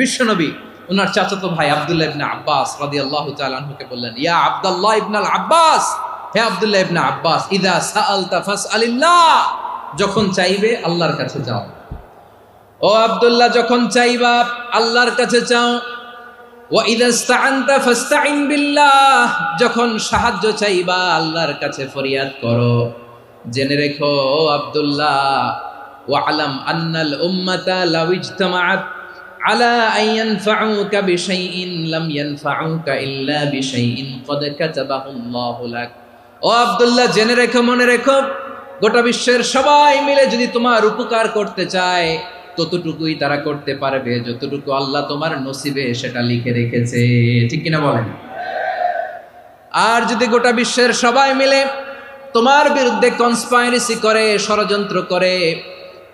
বিশ্বনবী ওনার চাচাতো ভাই আব্দুল্লাহ ইবনে আব্বাস রাদিয়াল্লাহু তাআলা আনহুকে বললেন, ইয়া আব্দুল্লাহ ইবনে আল আব্বাস, হে আব্দুল্লাহ ইবনা আব্বাস, ইদা সাআলতা ফাসআলিল্লাহ, যখন চাইবে আল্লাহর কাছে যাও। ও আব্দুল্লাহ, যখন চাইবা আল্লাহর কাছে চাও ওয়া যখন সাহায্য চাইবা আল্লাহর কাছে ফরিয়াদ করো। জেনে রেখো, ও আব্দুল্লাহ ওয়ালাম আন্নাল উম্মাতা লাউ ইজতামাআত আলা আইয়ান ফাউকা বিশাইইন, লাম ও আব্দুল্লাহ, জেনে রেখো, মনে রেখো, গোটা বিশ্বের সবাই মিলে যদি তোমার উপকার করতে চায়, ততটুকুই তারা করতে পারবে, যতটুকু আল্লাহ তোমার নসিবে সেটা লিখে রেখেছে। ঠিক কিনা বলেন? আর যদি গোটা বিশ্বের সবাই মিলে তোমার বিরুদ্ধে কনসপাইরেসি করে, ষড়যন্ত্র করে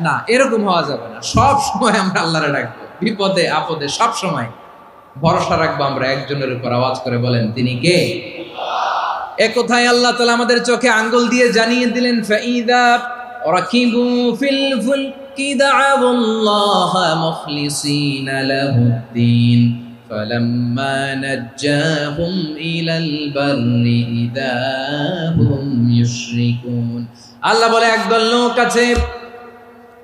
না এরকম হওয়া যাবে না সব সময় আমরা আল্লাহরে ডাকবো বিপদে আপদে সব সময় ভরসা রাখবো আমরা একজনের উপর আওয়াজ করে বলেন তিনি কে এ কোথায় আল্লাহ তালা আমাদের চোখে আঙ্গুল দিয়ে জানিয়ে দিলেন ফাইদা রাকিবু ফিল ফুলকি দাআবুল্লাহ মুখলিসিনা লাহুদ্দিন فلما نجاهم إلى البر إذا هم يشركون আল্লাহ বলে একদল লোক আছে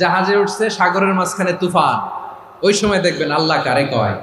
জাহাজে উঠছে সাগরের মাঝখানে তুফান। ওই সময় দেখবেন আল্লাহ কারে কয়?